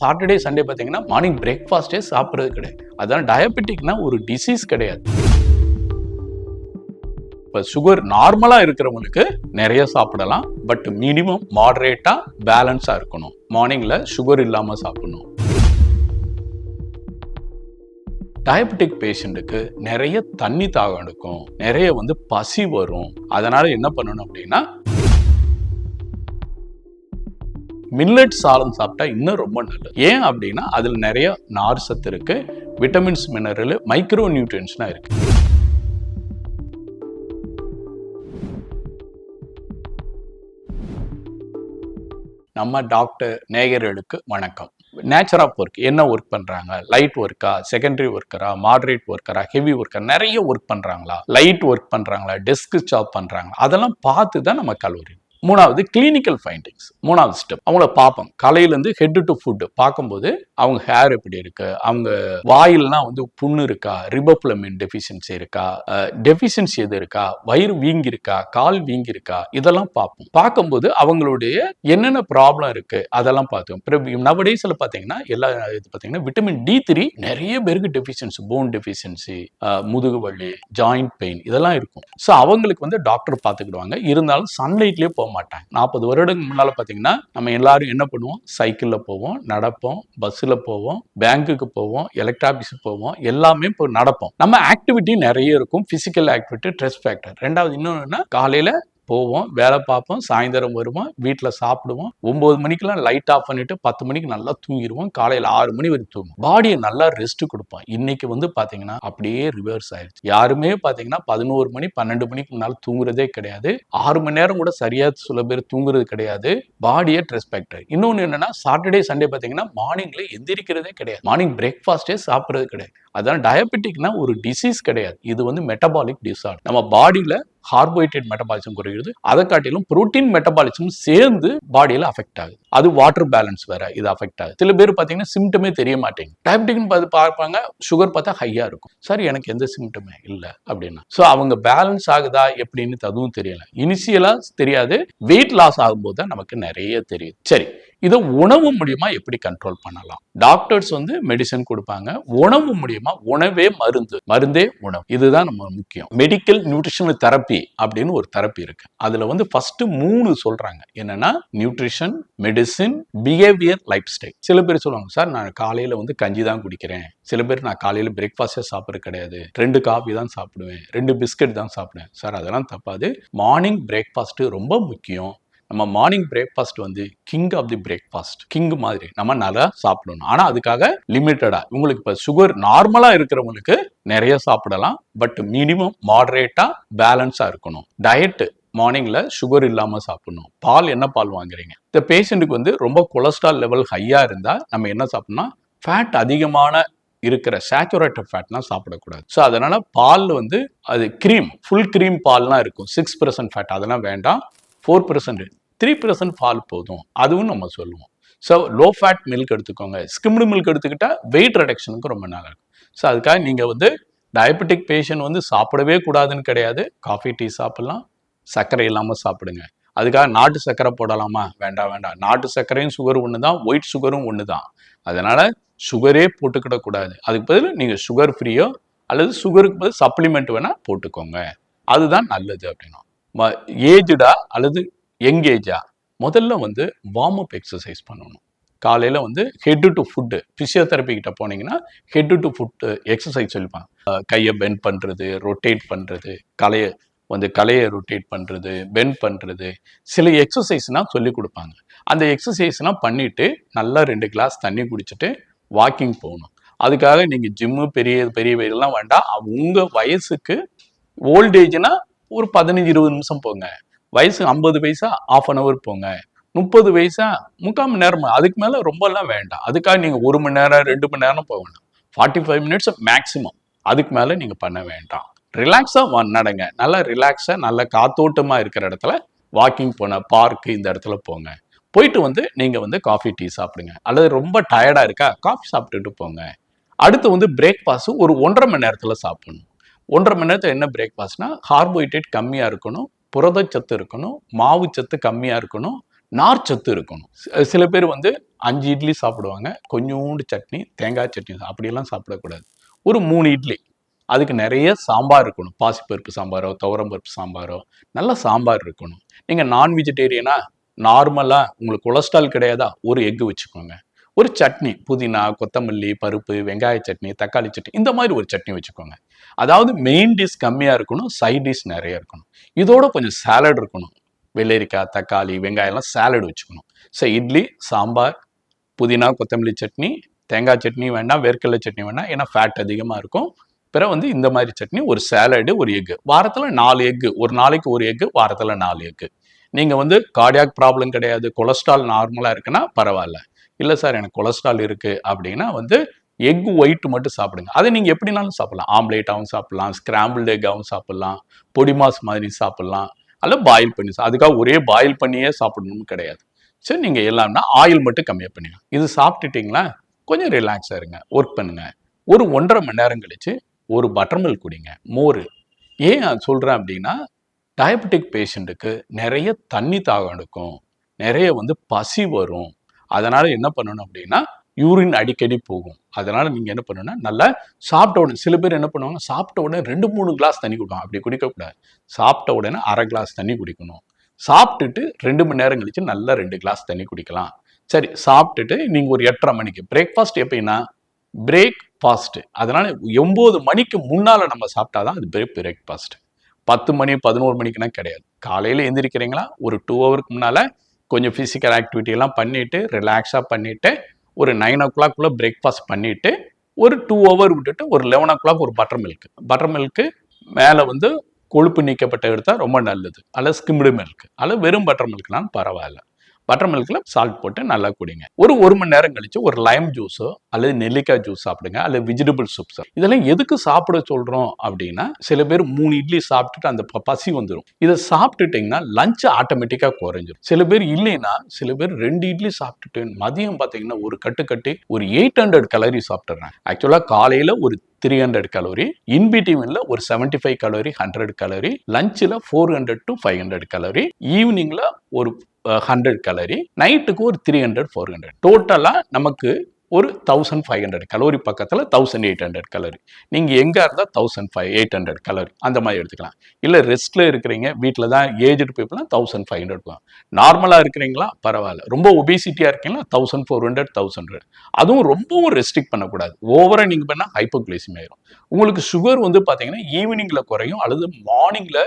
Saturday Sunday பார்த்தீங்கன்னா morning பிரேக்ஃபாஸ்ட்டே சாப்பிட்றது கிடையாது. அதான் டயபெட்டிக்னா ஒரு டிசீஸ் கிடையாது. இப்போ சுகர் நார்மலாக இருக்கிறவங்களுக்கு நிறைய சாப்பிடலாம். பட் மினிமம் மாடரேட்டாக பேலன்ஸாக இருக்கணும். மார்னிங்கில் சுகர் இல்லாமல் சாப்பிடணும். டயபெட்டிக் பேஷண்ட்டுக்கு நிறைய தண்ணி தாகம் எடுக்கும். நிறைய வந்து பசி வரும். அதனால் என்ன பண்ணணும் அப்படின்னா மில்லட் சாதம் சாப்பிட்டா இன்னும் ரொம்ப நல்லது. ஏன் அப்படின்னா அதில் நிறைய நார் சத்து இருக்கு விட்டமின்ஸ் மினரல் மைக்ரோ நியூட்ரியன்ஸ்லாம் இருக்கு. நம்ம டாக்டர் நேயர்களுக்கு வணக்கம். நேச்சர் ஆஃப் ஒர்க் என்ன ஒர்க் பண்ணுறாங்க லைட் ஒர்க்கா செகண்டரி ஒர்க்கரா மாடரேட் ஒர்க்கரா ஹெவி ஒர்க்கர் நிறைய ஒர்க் பண்ணுறாங்களா லைட் ஒர்க் பண்ணுறாங்களா டெஸ்க் ஜாப் பண்ணுறாங்களா அதெல்லாம் பார்த்து தான் நம்ம கல்லூரி. மூணாவது கிளினிக்கல் ஃபைண்டிங்ஸ் மூணாவது ஸ்டெப் அவங்கள பார்ப்போம். கலையிலேருந்து ஹெட் டு ஃபுட்டு பார்க்கும்போது அவங்க ஹேர் எப்படி இருக்கு? அவங்க வாயில்லாம் வந்து புண்ணு இருக்கா? ரிபப்ளமின் டெஃபிஷியன்சி இருக்கா? டெஃபிஷியன்சி எது இருக்கா? வயிறு வீங்கி இருக்கா கால் வீங்கி இருக்கா இதெல்லாம் பார்ப்போம். பார்க்கும்போது அவங்களுடைய என்னென்ன ப்ராப்ளம் இருக்கு? அதெல்லாம் பார்த்தோம் நவடேஸில் பார்த்தீங்கன்னா எல்லா இது பார்த்தீங்கன்னா விட்டமின் டி த்ரீ நிறைய பேருக்கு டெஃபிஷியன்சி போன் டெஃபிஷியன்சி முதுகு வலி ஜாயிண்ட் பெயின் இதெல்லாம் இருக்கும். ஸோ அவங்களுக்கு வந்து டாக்டர் பார்த்துக்கிடுவாங்க. இருந்தாலும் சன்லைட்லேயே போக மாட்டாங்க நாற்பது வருடங்கள் முன்னால் பார்த்தீங்கன்னா நம்ம எல்லாரும் என்ன பண்ணுவோம்? சைக்கிளில் போவோம் நடப்போம் பஸ்ஸில் போவோம் பேங்க்குக்கு போவோம் எலக்ட் ஆஃபீஸுக்கு போவோம் எல்லாமே இப்போ நடப்போம். நம்ம ஆக்டிவிட்டி நிறைய இருக்கும். ஃபிசிக்கல் ஆக்டிவிட்டி ஸ்ட்ரெஸ் ஃபேக்டர் ரெண்டாவது இன்னொன்று காலையில் போவோம் வேலை பார்ப்போம் சாயந்தரம் வருவோம் வீட்டில் சாப்பிடுவோம். ஒன்பது மணிக்கெல்லாம் லைட் ஆஃப் பண்ணிட்டு பத்து மணிக்கு நல்லா தூங்கிடுவோம் காலையில் ஆறு மணி வரைக்கும் தூங்குவோம். பாடியை நல்லா ரெஸ்ட் கொடுப்போம் இன்னைக்கு வந்து பார்த்தீங்கன்னா அப்படியே ரிவர்ஸ் ஆயிடுச்சு யாருமே பார்த்தீங்கன்னா பதினோரு மணி பன்னெண்டு மணிக்கு முன்னால் தூங்குறதே கிடையாது. ஆறு மணி நேரம் கூட சரியா சில பேர் தூங்குறது கிடையாது. பாடியை ரெஸ்பெக்ட் இன்னொன்று என்னன்னா சாட்டர்டே சண்டே பார்த்தீங்கன்னா மார்னிங்ல எந்திரிக்கிறதே கிடையாது. மார்னிங் பிரேக்ஃபாஸ்டே சாப்பிட்றது கிடையாது. அதான் டயபெட்டிக்னா ஒரு டிசீஸ் கிடையாது. இது வந்து மெட்டபாலிக் டிசார்டர் நம்ம பாடியில கார்போஹைட்ரேட் மெட்டபாலிசம் குறைகிறது. அதை காட்டிலும் புரோட்டீன் மெட்டபாலிசம் சேர்ந்து பாடியில் அஃபெக்ட் ஆகுது. அது வாட்டர் பேலன்ஸ் வேற இது அஃபெக்ட் ஆகுது. சில பேர் பார்த்தீங்கன்னா சிம்டமே தெரிய மாட்டேங்குது. டயபெட்டிக்னு பார்த்து பார்ப்பாங்க சுகர் பார்த்தா ஹையா இருக்கும். சார் எனக்கு எந்த சிம்டமே இல்லை அப்படின்னா. ஸோ அவங்க பேலன்ஸ் ஆகுதா எப்படின்னு அதுவும் தெரியல. இனிஷியலா தெரியாது. வெயிட் லாஸ் ஆகும்போது தான் நமக்கு நிறைய தெரியும் சரி இதை உணவு மூலியமா எப்படி கண்ட்ரோல் பண்ணலாம்? டாக்டர்ஸ் வந்து மெடிசன் கொடுப்பாங்க. உணவு மூலியமா உணவே மருந்து. மருந்தே உணவு. இதுதான் நம்ம முக்கியம். மெடிக்கல் நியூட்ரிஷனல் தெரப்பி அப்படின்னு ஒரு தெரப்பி இருக்கு. அதுல வந்து ஃபர்ஸ்ட் மூணு சொல்றாங்க. என்னன்னா nutrition medicine behaviour lifestyle சில பேர் சொல்லுவாங்க சார் நான் காலையில வந்து கஞ்சி தான் குடிக்கிறேன். சில பேர் நான் காலையில பிரேக்ஃபாஸ்டே சாப்பிட்றது கிடையாது. ரெண்டு காஃபி தான் சாப்பிடுவேன். ரெண்டு பிஸ்கட் தான் சாப்பிடுவேன். சார் அதெல்லாம் தப்பாது. மார்னிங் பிரேக்ஃபாஸ்ட் ரொம்ப முக்கியம். நம்ம மார்னிங் பிரேக்ஃபாஸ்ட் வந்து king of the breakfast king மாதிரி நம்ம நல்லா சாப்பிடணும். ஆனால் அதுக்காக லிமிட்டடா உங்களுக்கு இப்போ சுகர் நார்மலாக இருக்கிறவங்களுக்கு நிறைய சாப்பிடலாம். பட் மினிமம் மாடரேட்டாக பேலன்ஸாக இருக்கணும். டயட்டு மார்னிங்கில் சுகர் இல்லாமல் சாப்பிடணும். பால் என்ன பால் வாங்குறீங்க? இந்த பேஷண்ட்டுக்கு வந்து ரொம்ப கொலஸ்ட்ரால் லெவல் ஹையாக இருந்தால் நம்ம என்ன சாப்பிடணும் ஃபேட் அதிகமான இருக்கிற சேச்சுரேட்டட் ஃபேட்லாம் சாப்பிடக்கூடாது. ஸோ அதனால் பால் வந்து அது க்ரீம் ஃபுல் க்ரீம் பால்லாம் இருக்கும். சிக்ஸ் பர்சன்ட் ஃபேட் அதெல்லாம் வேண்டாம். Four percent three percent fall போதும். அதுவும் நம்ம சொல்லுவோம். ஸோ லோ ஃபேட் மில்க் எடுத்துக்கோங்க. ஸ்கிம்டு மில்க் எடுத்துக்கிட்டால் வெயிட் ரிடக்ஷனுக்கு ரொம்ப நல்லா இருக்கும். ஸோ அதுக்காக நீங்கள் வந்து டயபெட்டிக் பேஷண்ட் வந்து சாப்பிடவே கூடாதுன்னு கிடையாது. காஃபி டீ சாப்பிட்லாம். சர்க்கரை இல்லாமல் சாப்பிடுங்க. அதுக்காக நாட்டு சர்க்கரை போடலாமா? வேண்டாம் வேண்டாம். நாட்டு சர்க்கரையும் சுகர் ஒன்று தான் ஒயிட் சுகரும் ஒன்று தான் அதனால் சுகரே போட்டுக்கிடக்கூடாது அதுக்கு பதில் நீங்கள் சுகர் ஃப்ரீயோ அல்லது சுகருக்கு பதில் சப்ளிமெண்ட் வேணால் போட்டுக்கோங்க. அதுதான் நல்லது அப்படின்னா ஏஜ்டா அல்லது எங்கேஜாக முதல்ல வந்து வார்ம் அப் எக்ஸசைஸ் பண்ணணும். காலையில் வந்து ஹெட் டு ஃபுட்டு ஃபிசியோதெரப்பி கிட்ட போனீங்கன்னா ஹெட் டு ஃபுட்டு எக்ஸசைஸ் சொல்லிப்பாங்க கையை பெண்ட் பண்ணுறது ரொட்டேட் பண்ணுறது கலையை வந்து கலையை ரொட்டேட் பண்ணுறது பெண்ட் பண்ணுறது சில எக்ஸசைஸ்னால் சொல்லி கொடுப்பாங்க. அந்த எக்ஸசைஸ்லாம் பண்ணிவிட்டு நல்லா ரெண்டு கிளாஸ் தண்ணி குடிச்சிட்டு வாக்கிங் போகணும். அதுக்காக நீங்கள் ஜிம்மு பெரிய பெரிய இதெல்லாம் வேண்டாம். உங்கள் வயசுக்கு ஓல்டேஜ்னால் ஒரு பதினஞ்சு இருபது நிமிஷம் போங்க. வயசு ஐம்பது வயசா ஆஃப் அன் ஹவர் போங்க. முப்பது வயசா முக்கால் மணி நேரம்? அதுக்கு மேலே ரொம்பலாம் வேண்டாம். அதுக்காக நீங்கள் ஒரு மணி நேரம் ரெண்டு மணி நேரம் போக வேண்டாம். ஃபார்ட்டி ஃபைவ் மினிட்ஸ் மேக்ஸிமம் அதுக்கு மேலே நீங்கள் பண்ண வேண்டாம். ரிலாக்ஸாக நடங்க. நல்லா ரிலாக்ஸாக நல்ல காத்தோட்டமாக இருக்கிற இடத்துல வாக்கிங் போன பார்க்கு இந்த இடத்துல போங்க. போயிட்டு வந்து நீங்கள் வந்து காஃபி டீ சாப்பிடுங்க. அல்லது ரொம்ப டயர்டாக இருக்கா காஃபி சாப்பிட்டுட்டு போங்க. அடுத்து வந்து பிரேக்ஃபாஸ்ட் ஒரு ஒன்றரை மணி நேரத்தில் சாப்பிடணும். ஒன்றரை மணி நேரத்தில் என்ன பிரேக்ஃபாஸ்ட்னா கார்போஹைட்ரேட் கம்மியாக இருக்கணும் புரதச்சத்து இருக்கணும் மாவு சத்து கம்மியாக இருக்கணும் நார் சத்து இருக்கணும். சில பேர் வந்து அஞ்சு இட்லி சாப்பிடுவாங்க கொஞ்சோண்டு சட்னி தேங்காய் சட்னி அப்படியெல்லாம் சாப்பிடக்கூடாது. ஒரு மூணு இட்லி அதுக்கு நிறைய சாம்பார் இருக்கணும். பாசிப்பருப்பு சாம்பாரோ துவரம்பருப்பு சாம்பாரோ நல்ல சாம்பார் இருக்கணும். நீங்கள் நான் வெஜிடேரியனா நார்மலாக உங்களுக்கு கொலஸ்ட்ரால் கிடையாதா? ஒரு எக்கு வச்சுக்கோங்க. ஒரு சட்னி புதினா கொத்தமல்லி பருப்பு வெங்காய சட்னி தக்காளி சட்னி இந்த மாதிரி ஒரு சட்னி வச்சுக்கோங்க. அதாவது மெயின் டிஷ் கம்மியாக இருக்கணும் சைட் டிஷ் நிறைய இருக்கணும். இதோட கொஞ்சம் சாலட் இருக்கணும். வெள்ளரிக்காய் தக்காளி வெங்காயம்லாம் சாலட் வச்சுக்கணும். ஸோ இட்லி சாம்பார் புதினா கொத்தமல்லி சட்னி தேங்காய் சட்னி வேண்டாம் வேர்க்கடலை சட்னி வேண்டாம் ஏன்னா ஃபேட் அதிகமாக இருக்கும். பிறகு வந்து இந்த மாதிரி சட்னி ஒரு சாலடு ஒரு எக்கு வாரத்தில் நாலு எக்கு ஒரு நாளைக்கு ஒரு எக்கு வாரத்தில் நாலு எக்கு நீங்கள் வந்து கார்டியாக் ப்ராப்ளம் கிடையாது கொலஸ்ட்ரால் நார்மலாக இருக்குன்னா பரவாயில்ல. இல்லை சார் எனக்கு கொலஸ்ட்ரால் இருக்குது அப்படின்னா வந்து எக் ஒயிட் மட்டும் சாப்பிடுங்க. அதை நீங்கள் எப்படினாலும் சாப்பிடலாம். ஆம்லேட்டாகவும் சாப்பிடலாம் ஸ்கிராம்பிள்டு எக்காகவும் சாப்பிடலாம் பொடி மாஸ் மாதிரி சாப்பிடலாம் அல்ல பாயில் பண்ணி அதுக்காக ஒரே பாயில் பண்ணியே சாப்பிடணும்னு கிடையாது. சரி நீங்கள் எல்லாம்னா ஆயில் மட்டும் கம்மியாக பண்ணுங்க இது சாப்பிட்டுட்டிங்களா? கொஞ்சம் ரிலாக்ஸாக இருங்க. ஒர்க் பண்ணுங்க. ஒரு ஒன்றரை மணி நேரம் கழிச்சு ஒரு பட்டர் மில்க் குடிங்க. மோர். ஏன் அது சொல்கிறேன் அப்படின்னா டயபெட்டிக் பேஷண்ட்டுக்கு நிறைய தண்ணி தாகம் எடுக்கும். நிறைய வந்து பசி வரும். அதனால என்ன பண்ணணும் அப்படின்னா யூரின் அடிக்கடி போகும். அதனால நீங்க என்ன பண்ணணும்னா நல்லா சாப்பிட்ட உடனே சில பேர் என்ன பண்ணுவாங்க சாப்பிட்ட உடனே ரெண்டு மூணு கிளாஸ் தண்ணி குடிக்கணும் அப்படி குடிக்கக்கூடாது சாப்பிட்ட உடனே அரை கிளாஸ் தண்ணி குடிக்கணும். சாப்பிட்டுட்டு ரெண்டு மணி நேரம் கழிச்சு நல்லா ரெண்டு கிளாஸ் தண்ணி குடிக்கலாம். சரி சாப்பிட்டுட்டு நீங்கள் ஒரு எட்டரை மணிக்கு பிரேக்ஃபாஸ்ட் எப்படின்னா பிரேக் ஃபாஸ்ட்டு அதனால் ஒம்பது மணிக்கு முன்னால் நம்ம சாப்பிட்டாதான் அது பிரேக் பிரேக்ஃபாஸ்ட் பத்து மணி பதினோரு மணிக்குனா கிடையாது. காலையில் எந்திரிக்கிறீங்களா? ஒரு டூ ஹவருக்கு முன்னால் கொஞ்சம் ஃபிசிக்கல் ஆக்டிவிட்டிலாம் பண்ணிவிட்டு ரிலாக்ஸாக பண்ணிவிட்டு ஒரு நைன் ஓ கிளாக்குள்ளே பிரேக்ஃபாஸ்ட் பண்ணிவிட்டு ஒரு டூ ஹவர் விட்டுட்டு ஒரு லெவன் ஓ கிளாக் ஒரு பட்டர் மில்க் பட்டர் மில்க்கு மேலே வந்து கொழுப்பு நீக்கப்பட்ட எடுத்தால் ரொம்ப நல்லது. அல்லது ஸ்கிம்டு மில்க் அல்லது வெறும் பட்டர் மில்க்னாலும் பரவாயில்ல. பட்டர் மில்கில் சால்ட் போட்டு நல்லா குடிங்க. ஒரு ஒரு மணி நேரம் கழிச்சு ஒரு லைம் ஜூஸோ அல்லது நெல்லிக்காய் ஜூஸ் சாப்பிடுங்க அல்லது வெஜிடபிள் சூப்ஸ் இதெல்லாம் எதுக்கு சாப்பிட சொல்றோம் அப்படின்னா சில பேர் மூணு இட்லி சாப்பிட்டுட்டு அந்த ப- பசி வந்துடும் இதை சாப்பிட்டுட்டீங்கன்னா லஞ்ச் ஆட்டோமேட்டிக்காக குறைஞ்சிரும். சில பேர் இல்லைன்னா சில பேர் ரெண்டு இட்லி சாப்பிட்டுட்டு மதியம் பார்த்தீங்கன்னா ஒரு கட்டு கட்டி ஒரு எயிட் ஹண்ட்ரட் கலரி சாப்பிட்றாங்க ஆக்சுவலாக காலையில் ஒரு த்ரீ ஹண்ட்ரட் கலோரி இன்பிடிவின்ல ஒரு seventy five calorie hundred calorie லஞ்சில் four hundred to five hundred calorie ஈவினிங்ல ஒரு ஹண்ட்ரட் கலரி நைட்டுக்கு ஒரு த்ரீ ஹண்ட்ரட் ஃபோர் ஹண்ட்ரட் டோட்டலாக நமக்கு ஒரு தௌசண்ட் ஃபைவ் ஹண்ட்ரட் கலோரி பக்கத்தில் தௌசண்ட் எயிட் ஹண்ட்ரட் கலோரி நீங்கள் எங்கே இருந்தால் thousand five eight hundred calorie அந்த மாதிரி எடுத்துக்கலாம். இல்லை ரெஸ்ட்டில் இருக்கிறீங்க வீட்டில் தான் ஏஜ்டு பீப்புளாக தௌசண்ட் ஃபைவ் ஹண்ட்ரட் போகலாம். நார்மலாக இருக்கிறீங்களா? பரவாயில்ல. ரொம்ப ஒபிசிட்டியாக இருக்கீங்களா? தௌசண்ட் ஃபோர் ஹண்ட்ரட் தௌசண்ட் அதுவும் ரொம்பவும் ரெஸ்ட்ரிக்ட் பண்ணக்கூடாது. ஓவராக நீங்கள் பண்ணால் ஹைப்போக்ளைசிம் ஆயிரும். உங்களுக்கு சுகர் வந்து பார்த்தீங்கன்னா ஈவினிங்கில் குறையும். அல்லது மார்னிங்கில்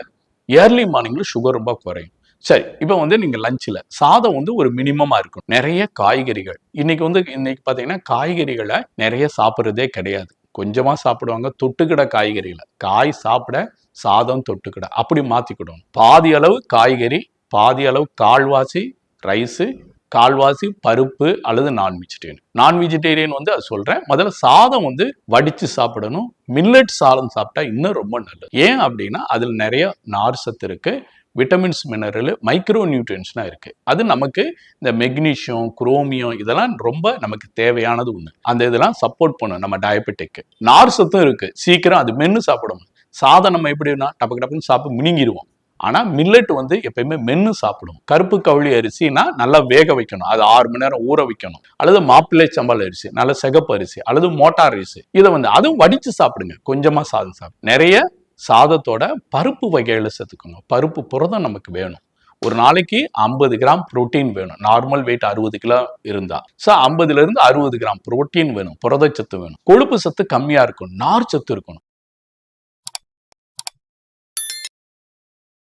ஏர்லி மார்னிங்கில் சுகர் ரொம்ப குறையும். சரி இப்போ வந்து நீங்கள் லஞ்சில் சாதம் வந்து ஒரு மினிமமாக இருக்கும் நிறைய காய்கறிகள். இன்னைக்கு வந்து இன்னைக்கு பார்த்தீங்கன்னா காய்கறிகளை நிறைய சாப்பிட்றதே கிடையாது. கொஞ்சமாக சாப்பிடுவாங்க தொட்டுக்கிட காய்கறிகளை. காய் சாப்பிட சாதம் தொட்டுக்கிட. அப்படி மாற்றிக்கிடணும் பாதி அளவு காய்கறி பாதி அளவு கால்வாசி ரைஸு கால்வாசி பருப்பு அல்லது நான் வெஜிடேரியன் நான் வெஜிடேரியன் வந்து அது சொல்றேன். முதல்ல சாதம் வந்து வடிச்சு சாப்பிடணும். மில்லட் சாதம் சாப்பிட்டா இன்னும் ரொம்ப நல்லது. ஏன் அப்படின்னா அதில் நிறைய நார் சத்து இருக்கு. விட்டமின்ஸ் மினரல் மைக்ரோ நியூட்ரியன்ஸ்லாம் இருக்கு. அது நமக்கு இந்த மெக்னீஷியம் குரோமியம் இதெல்லாம் ரொம்ப நமக்கு தேவையானது ஒன்று அந்த இதெல்லாம் சப்போர்ட் பண்ணும் நம்ம டயபெட்டிக்கு நார் சத்தும் இருக்கு. சீக்கிரம் அது மென்னு சாப்பிடணும். சாதம் நம்ம எப்படின்னா டப்பக்கு டப்புன்னு சாப்பிட்டு மினிங்கிடுவோம் ஆனால் மில்லட் வந்து எப்பயுமே மென்று சாப்பிடும் கருப்பு கவுளி அரிசினா நல்லா வேக வைக்கணும். அது ஆறு மணி நேரம் ஊற வைக்கணும். அல்லது மாப்பிள்ளை சம்பல் அரிசி நல்ல சிகப்பு அரிசி அல்லது மோட்டார் அரிசி. இதை வந்து அதுவும் வடித்து சாப்பிடுங்க. கொஞ்சமாக சாதம் சாப்பிடு. நிறைய சாதத்தோட பருப்பு வகைகளை சேர்த்துக்கோங்க. பருப்பு புரதம் நமக்கு வேணும். ஒரு நாளைக்கு ஐம்பது கிராம் புரோட்டீன் வேணும். நார்மல் வெயிட் அறுபது கிலோ இருந்தா. ஸோ ஐம்பதுல இருந்து அறுபது கிராம் புரோட்டீன் வேணும். புரதச்சத்து வேணும். கொழுப்பு சத்து கம்மியா இருக்கும் நார் சத்து இருக்கணும்.